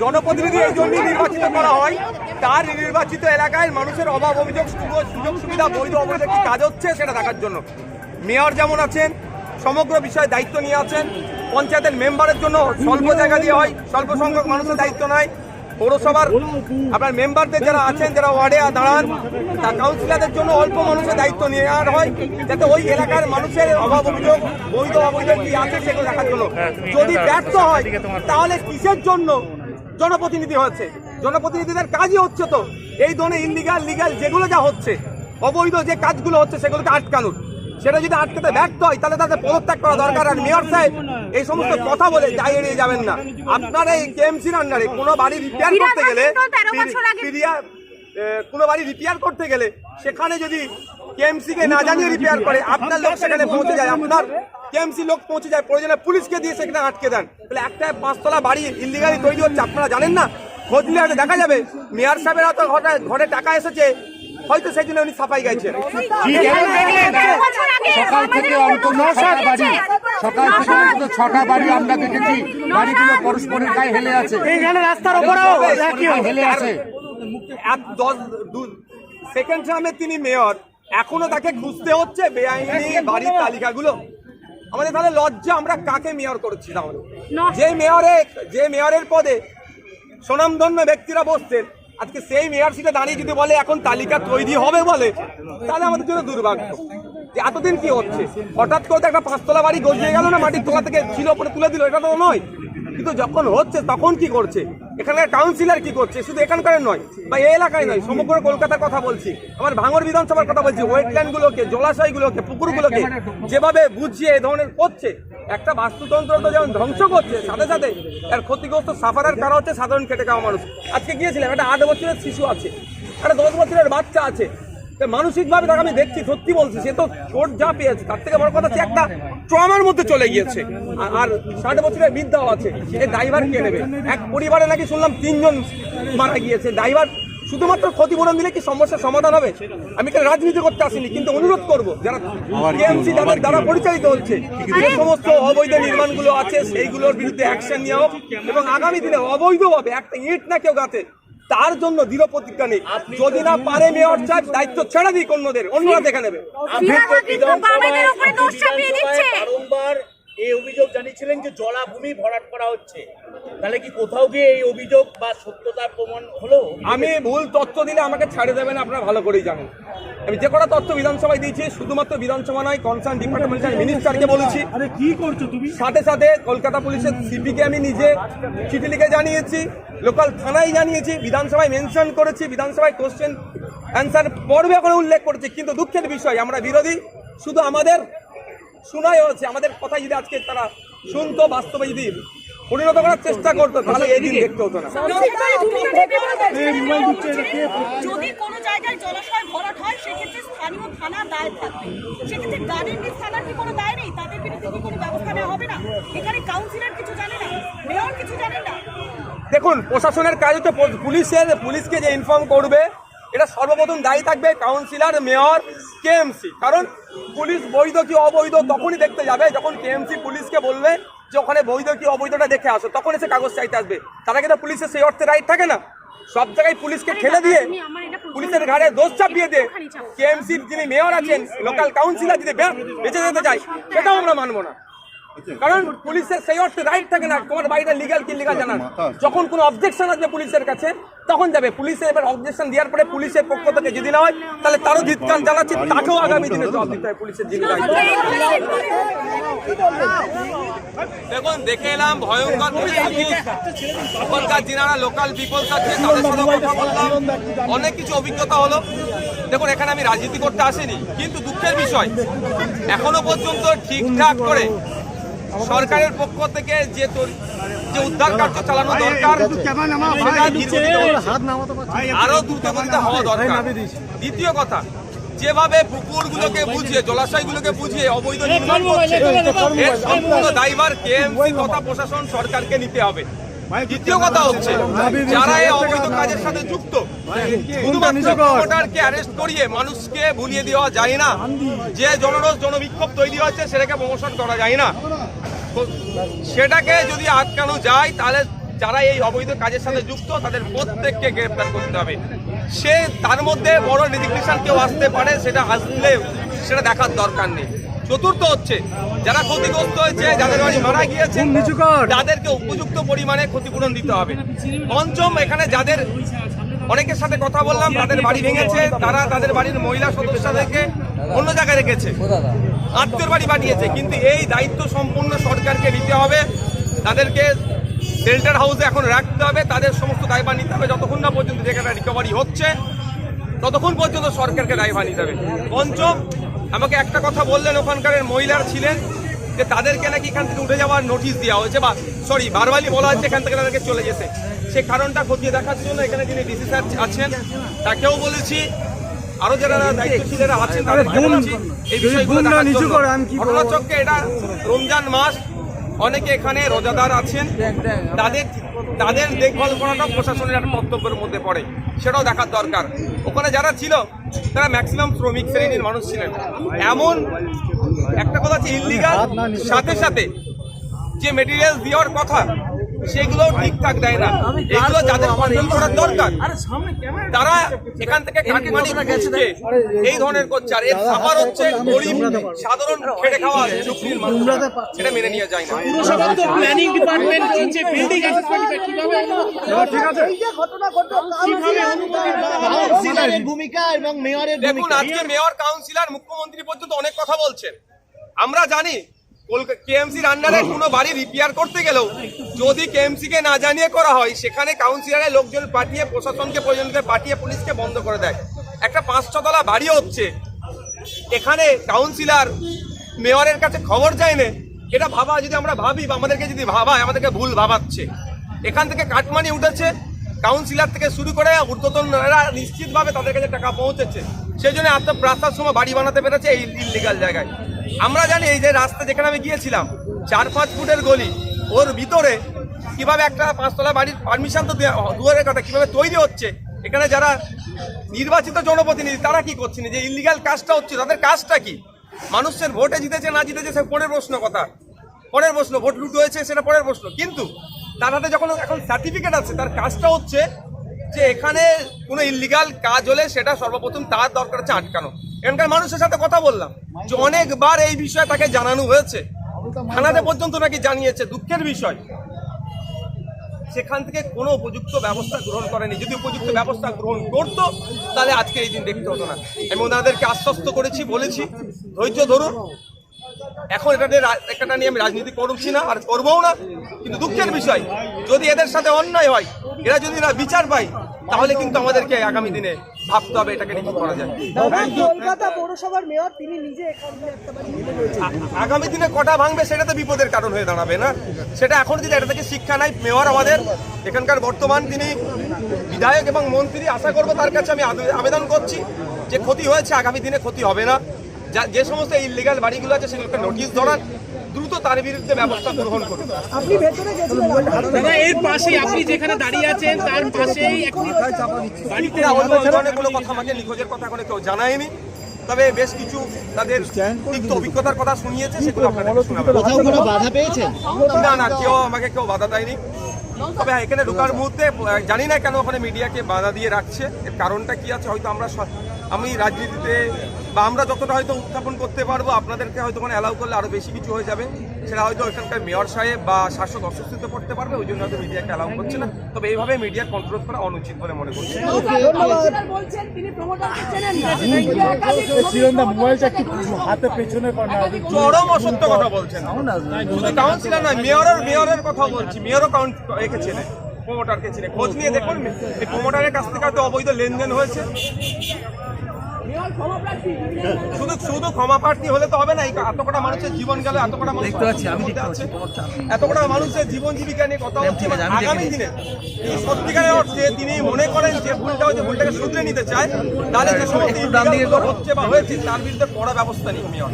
জনপ্রতিনিধি এই জন্যই নির্বাচিত করা হয়। তার নির্বাচিত এলাকায় মানুষের অভাব অভিযোগ সুযোগ সুবিধা বৈধ অবৈধ কি কাজ হচ্ছে সেটা দেখার জন্য। মেয়র যেমন আছেন সমগ্র বিষয়ে দায়িত্ব নিয়ে আছেন। পঞ্চায়েতের মেম্বারের জন্য স্বল্প জায়গা দিয়ে হয় স্বল্প সংখ্যক মানুষের দায়িত্ব নেয় পৌরসভার আপনার মেম্বারদের যারা আছেন যারা ওয়ার্ডে দাঁড়ান তা কাউন্সিলরদের জন্য অল্প মানুষের দায়িত্ব নেওয়া হয় যাতে ওই এলাকার মানুষের অভাব অভিযোগ বৈধ অবৈধ কি আছে সেগুলো দেখার জন্য। যদি ব্যর্থ হয় তাহলে কিসের জন্য? জনপ্রতিনিধি হয়েছে জনপ্রতিনিধিদের কাজই হচ্ছে তো। এই ধরনের ইলিগাল লিগাল যেগুলো যা হচ্ছে অবৈধ যে কাজগুলো হচ্ছে সেগুলোকে আটকানোর। সেটা যদি আটকাতে ব্যর্থ হয় তাহলে তাদের পদত্যাগ করা দরকার। আর মেয়র সাহেব এই সমস্ত কথা বলে যাই এড়িয়ে যাবেন না। আপনার এই কেএমসির আন্ডারে কোনো বাড়ি রিপেয়ার করতে গেলে বিরাট কিন্তু 13 বছর আগে- পিরিয়া- এ, কোনো বাড়ি রিপেয়ার করতে গেলে সেখানে যদি কেএমসি কে না জানিয়ে রিপেয়ার করে আপনার লোক সেখানে পৌঁছে যায় আপনার কেএমসি লোক পৌঁছে যায় প্রয়োজনে পুলিশকে দিয়ে সেখানে আটকে দেন। তাহলে একটা পাঁচতলা বাড়ি ইলিগালি তৈরি হচ্ছে আপনারা জানেন না? খোঁজ নিলে হয়তো দেখা যাবে মেয়র সাহেবের হয়তো ঘরে ঘরে টাকা এসেছে হয়তো সেই জন্য উনি সাফাই গাইছেন। সকাল থেকে অন্তত ছটা বাড়ি সকাল থেকে অন্তত ছটা বাড়ি আমরা দেখেছি। বাড়িগুলো পরস্পরের গায়ে হেলে আছে। এইখানে রাস্তার উপরেও হেলে আছে। এক দশ সেকেন্ড টার্মে তিনি মেয়র এখনও তাকে খুঁজতে হচ্ছে বেআইনি বাড়ির তালিকাগুলো। আমাদের তাহলে লজ্জা আমরা কাকে মেয়র করেছি তাহলে? যে মেয়রে যে মেয়রের পদে সুনামধন্য ব্যক্তিরা বসছেন আজকে সেই মেয়র সিটে দাঁড়িয়ে যদি বলে এখন তালিকা তৈরি হবে বলে তাহলে আমাদের জন্য দুর্ভাগ্য। যে এতদিন কি হচ্ছে? হঠাৎ করে তো একটা পাঁচতলা বাড়ি গজিয়ে গেল না মাটির তলা থেকে ছিল উপরে তুলে দিল এটা তো নয়। কিন্তু যখন হচ্ছে তখন কি করছে? এখানকার কাউন্সিলর কি করছে? শুধু এখানকার নয়, বা এই এলাকায় নয়, সমগ্র কলকাতার কথা বলছি। আমার ভাঙর বিধানসভার কথা বলছি ওয়েটল্যান্ড গুলোকে জলাশয় গুলোকে পুকুর গুলোকে যেভাবে বুঝিয়ে এই ধরনের করছে, একটা বাস্তুতন্ত্র তো যেমন ধ্বংস করছে, সাথে সাথে এর ক্ষতিগ্রস্ত সাফারের কারা হচ্ছে? সাধারণ খেটে খাওয়া মানুষ। আজকে গিয়েছিলাম, একটা আট বছরের শিশু আছে, একটা দশ বছরের বাচ্চা আছে মানসিকভাবে তাকে আমি দেখছি সত্যি বলছি সে তো চোট যা পেয়েছে তার থেকে বড় কথা সে একটা ট্রমার মধ্যে চলে গিয়েছে। আর- ষাট বছরের বৃদ্ধাও আছে এই ড্রাইভার কে নেবে? এক পরিবারে নাকি শুনলাম তিনজন মারা গিয়েছে ড্রাইভার শুধুমাত্র ক্ষতিপূরণ দিলে কি সমস্যার সমাধান হবে? আমি এখানে রাজনীতি করতে আসিনি কিন্তু অনুরোধ করব যারা টিএমসি যাদের দ্বারা পরিচালিত হচ্ছে যে সমস্ত অবৈধ নির্মাণগুলো আছে সেইগুলোর বিরুদ্ধে অ্যাকশন নেওয়া হোক এবং আগামী দিনে অবৈধভাবে একটা ইট না কেউ গাতে তার জন্য দৃঢ় প্রতিজ্ঞা নেই। যদি না পারে মেয়র সাহেব দায়িত্ব ছেড়ে দিক অন্যদের অন্যরা দেখে নেবে। এই অভিযোগ জানিয়েছিলেন যে জলাভূমি ভরাট করা হচ্ছে। তাহলে কি কোথাও গিয়ে এই অভিযোগ বা সত্যতার প্রমাণ হলো? আমি ভুল তথ্য দিলে আমাকে ছাড়ে দেবেন আপনারা ভালো করেই জানেন। আমি যে কটা তথ্য বিধানসভায় দিয়েছি শুধুমাত্র বিধানসভা নয় কনসার্ন ডিপার্টমেন্টাল মিনিস্টারকে বলেছি। আরে কি করছ তুমি? সাথে সাথে কলকাতা পুলিশের সিপিকে আমি নিজে চিঠি লিখে জানিয়েছি লোকাল থানায় জানিয়েছি বিধানসভায় মেনশন করেছি বিধানসভায় কোশ্চেন অ্যান্সার পর্বে ওখানে উল্লেখ করেছি। কিন্তু দুঃখের বিষয় আমরা বিরোধী শুধু আমাদের শোনাই হচ্ছে আমাদের কথা যদি আজকে তারা শুনতো বাস্তবে যদি পরিণত করার চেষ্টা করতো তাহলে এই দিন দেখতে হতো না। যদি কোনো জায়গায় জলাশয় ভরাট হয় সেক্ষেত্রে স্থানীয় থানা দায় থাকবে। সেক্ষেত্রে গার্ডেন থানার কি কোনো দায় নেই? তাদের বিরুদ্ধে কি কোনো ব্যবস্থা নেওয়া হবে না? এখানে কাউন্সিলর কিছু জানে না? মেয়র কিছু জানে না? দেখুন প্রশাসনের কাজ হচ্ছে পুলিশের পুলিশকে যে ইনফর্ম করবে এটা সর্বপ্রথম দায়ী থাকবে কাউন্সিলর মেয়র কেএমসি। কারণ পুলিশ বৈধ কি অবৈধ তখনই দেখতে যাবে যখন কেএমসি পুলিশকে বলবে যে ওখানে বৈধ কি অবৈধটা দেখে আসো তখন এসে কাগজ চাইতে আসবে। তারা কিন্তু পুলিশের সেই অর্থে রাইট থাকে না। সব জায়গায় পুলিশকে ঠেলে দিয়ে পুলিশের ঘাড়ে দোষ চাপিয়ে দিয়ে কেএমসির যিনি মেয়র আছেন লোকাল কাউন্সিলর যদি বেঁচে যেতে চায় সেটাও আমরা মানবো না। কারণ পুলিশের সেই অর্থে রাইট থাকে না, তোমার বাড়িটা লিগাল কি লিগাল জানার যখন কোনো অবজেকশন আসবে পুলিশের কাছে, তখন যাবে। পুলিশে এবার অবজেকশন দেওয়ার পরে পুলিশের পক্ষ থেকে যদি না হয়, তাহলে তারও ধিৎকার জানাচ্ছি, তাকেও আগামী দিনে জবাব দিতে হয় পুলিশের দেখুন, দেখে এলাম, ভয়ঙ্কর পরিস্থিতি। ওখানকার যিনারা লোকাল পিপলস আছে তাদের সাথে কথা বললাম। অনেক কিছু অভিজ্ঞতা হলো। দেখুন, এখানে আমি রাজনীতি করতে আসিনি, কিন্তু দুঃখের বিষয়, এখনও পর্যন্ত ঠিকঠাক করে সরকারের পক্ষ থেকে যে তরি- যে উদ্ধার কার্য চালানো দরকার। আরও দ্রুতগতিতে হওয়া দরকার। দ্বিতীয় কথা যেভাবে পুকুরগুলোকে বুঝিয়ে জলাশয় গুলোকে বুঝিয়ে অবৈধ নির্মাণ করছে এর সম্পূর্ণ দায়ভার কেএমসি তথা প্রশাসন সরকারকে নিতে হবে। দ্বিতীয় কথা হচ্ছে যারা এই অবৈধ কাজের সাথে যুক্ত ভোটারকে অ্যারেস্ট করিয়ে মানুষকে ভুলিয়ে দেওয়া যায় না। যে জনরোষ জনবিক্ষোভ তৈরি হয়েছে সেটাকে প্রমোশন করা যায় না। সেটাকে যদি আটকানো যায় তাহলে যারা এই অবৈধ কাজের সাথে যুক্ত তাদের প্রত্যেককে গ্রেপ্তার করতে হবে। সে তার মধ্যে বড় রেজিগনেশন কেউ আসতে পারে সেটা আসলে সেটা দেখার দরকার নেই। চতুর্থ হচ্ছে। যারা ক্ষতিগ্রস্ত হয়েছে যাদের বাড়ি মারা গিয়েছে তাদেরকে উপযুক্ত পরিমাণে ক্ষতিপূরণ দিতে হবে। পঞ্চম এখানে যাদের অনেকের সাথে কথা বললাম তাদের বাড়ি ভেঙেছে তারা তাদের বাড়ির মহিলা সদস্যদেরকে অন্য জায়গায় রেখেছে। আত্মীয় বাড়ি পাঠিয়েছে কিন্তু এই দায়িত্ব সম্পূর্ণ সরকারকে নিতে হবে। তাদেরকে শেল্টার হাউসে এখন রাখতে হবে। তাদের সমস্ত দায়ভার নিতে হবে। যতক্ষণ না পর্যন্ত যেখানে রিকভারি হচ্ছে ততক্ষণ পর্যন্ত সরকারকে দায়ভার নিতে হবে। পঞ্চম আমাকে একটা কথা বললেন ওখানকার মহিলার ছিলেন যে তাদেরকে নাকি এখান থেকে উঠে যাওয়ার নোটিশ দেওয়া হয়েছে বা সরি বারবারই বলা হচ্ছে এখান থেকে তাদেরকে চলে যেতে। সে কারণটা খতিয়ে দেখার জন্য এখানে যিনি ডিসি স্যার আছেন তাকেও বলেছি আরও যারা দায়িত্বশীলেরা আছেন তাদেরকে বলেছি এই বিষয়গুলো ঘটনাচক্রে এটা রমজান মাস অনেকে এখানে রোজাদার আছেন। তাদের তাদের দেখভাল করাটা প্রশাসনের একটা মন্তব্যের মধ্যে পড়ে, সেটাও দেখার দরকার। ওখানে যারা ছিল, তারা ম্যাক্সিমাম শ্রমিক শ্রেণির মানুষ ছিলেন। এমন একটা কথা হচ্ছে ইলিগাল সাথে সাথে যে মেটেরিয়াল দেওয়ার কথা সেগুলো ঠিকঠাক দেয় না। এগুলো যাদের কন্ট্রোল করার দরকার তারা এখান থেকে এই ধরনের করছে। আর এর সাফার হচ্ছে গরিব সাধারণ খেটে খাওয়া চুক্তির মানুষ সেটা মেনে নিয়ে যায় না। পুরসভার তো প্ল্যানিং ডিপার্টমেন্ট রয়েছে বিল্ডিং ভূমিকা দেখুন আজকে মেয়র কাউন্সিলর মুখ্যমন্ত্রী পর্যন্ত অনেক কথা বলছেন। আমরা জানি কেএমসির আন্ডারে কোনো বাড়ি রিপেয়ার করতে গেলেও যদি কেএমসি কে না জানিয়ে করা হয়, সেখানে কাউন্সিলরের লোকজন পাঠিয়ে প্রশাসনকে প্রয়োজনকে পাঠিয়ে পুলিশকে বন্ধ করে দেয়। একটা পাঁচ ছতলা বাড়ি হচ্ছে। এখানে কাউন্সিলর মেয়রের কাছে খবর যায় না। এটা ভাবা, যদি আমরা ভাবি বা আমাদেরকে যদি ভাবায়, আমাদেরকে ভুল ভাবাচ্ছে। এখান থেকে কাটমানি উঠেছে। কাউন্সিলর থেকে শুরু করে ঊর্ধ্বতনরা নিশ্চিতভাবে তাদের কাছে টাকা পৌঁছেছে। সেই জন্য এত রাস্তার সময় বাড়ি বানাতে পেরেছে এই ইলিগাল জায়গায়। আমরা জানি এই যে রাস্তা যেখানে আমি গিয়েছিলাম, চার পাঁচ ফুটের গলি, ওর ভিতরে কীভাবে একটা পাঁচতলা বাড়ির পারমিশন তো দুয়ারের কথা, কীভাবে তৈরি হচ্ছে, এখানে যারা নির্বাচিত জনপ্রতিনিধি, তারা কি করছেন যে ইলিগাল কাজটা হচ্ছে, তাদের কাজটা কি? মানুষের ভোটে জিতেছে, না জিতেছে, সে পরের প্রশ্ন কথা। পরের প্রশ্ন, ভোট লুট হয়েছে, সেটা পরের প্রশ্ন। কিন্তু তার হাতে যখন এখন সার্টিফিকেট আছে, তার কাজটা হচ্ছে যে এখানে কোনো ইলিগাল কাজ হলে সেটা সর্বপ্রথম তার দরকার হচ্ছে আটকানো। এখানকার মানুষের সাথে কথা বললাম। যে অনেকবার এই বিষয়ে তাকে জানানো হয়েছে। থানাতে পর্যন্ত নাকি জানিয়েছে, দুঃখের বিষয়। সেখান থেকে কোনো উপযুক্ত ব্যবস্থা গ্রহণ করেনি। যদি উপযুক্ত ব্যবস্থা গ্রহণ করতো, তাহলে আজকে এই দিন দেখতে হতো না। আমি ওনাদেরকে আশ্বস্ত করেছি, বলেছি, ধৈর্য ধরুন। এখন এটা নিয়ে একটা নিয়ে আমি রাজনীতি করছি না আর করবও না। কিন্তু দুঃখের বিষয়, যদি এদের সাথে অন্যায় হয় এরা যদি না বিচার পায় তাহলে কিন্তু আমাদেরকে আগামী দিনে ভাবতে হবে এটাকে নিয়ে করা যায়। কলকাতা পৌরসভার মেয়র তিনি নিজে আগামী দিনে কটা ভাঙবে সেটা তো বিপদের কারণ হয়ে দাঁড়াবে না। সেটা এখন যদি এটা থেকে শিক্ষা নাই মেয়র আমাদের এখানকার বর্তমান তিনি বিধায়ক এবং মন্ত্রী আশা করব তার কাছে আমি আবে- আবেদন করছি যে ক্ষতি হয়েছে আগামী দিনে ক্ষতি হবে না। যা যে সমস্ত ইলিগাল বাড়িগুলো আছে সেগুলোকে নোটিশ ধরান তার বিরুদ্ধে ব্যবস্থা গ্রহণ করুন। আপনি ভেতরে দাদা এর পাশে আপনি যেখানে দাঁড়িয়ে আছেন তার পাশেই বাড়িতে অন্য ধরনের কোনো কথা আমাকে নিখোঁজের কথা কোনো কেউ জানায়নি। তবে বেশ কিছু তাদের তিক্ত অভিজ্ঞতার কথা শুনিয়েছে সেগুলো আপনাদের শোনাবো। কোথাও কোনো বাধা পেয়েছেন? না না কেউ আমাকে কেউ বাধা দেয়নি। তবে হ্যাঁ, এখানে ঢোকার মুহূর্তে জানি না কেন ওখানে মিডিয়াকে বাধা দিয়ে রাখছে। এর কারণটা কি আছে হয়তো আমরা আমি রাজনীতিতে বা আমরা যতটা হয়তো উত্থাপন করতে পারব আপনাদেরকে হয়তো ওখানে অ্যালাউ করলে আরও বেশি কিছু হয়ে যাবে। সেটা হয়তো এখানকার মেয়র সাহেব বা শাসক অসুস্থিত পড়তে পারবে ওই জন্য হয়তো মিডিয়াকে অ্যালাউ করছে না। তবে এইভাবে মিডিয়া কন্ট্রোল করা অনুচিত বলে মনে করছি। চরম অসত্য কথা বলছেন। শুধু কাউন্সিলর নয় মেয়রের মেয়রের কথা বলছি। মেয়রও কাউন্ট একে চেনে প্রমোটারকে চেনে। খোঁজ নিয়ে দেখুন এই প্রমোটারের কাছ থেকে হয়তো অবৈধ লেনদেন হয়েছে। শুধু শুধু ক্ষমা প্রার্থী হলে তো হবে না এত কটা মানুষের জীবন গেল এত কটা মানুষ দেখতে পাচ্ছি এত কটা মানুষের জীবন জীবিকা নিয়ে কথা হচ্ছে আগামী দিনে সত্যিকারের অর্থে তিনি মনে করেন যে ভুলটা হচ্ছে ভুলটাকে শুধরে নিতে চায়। তাহলে যে সমস্ত হচ্ছে বা হয়েছে তার বিরুদ্ধে কড়া ব্যবস্থা মেয়র।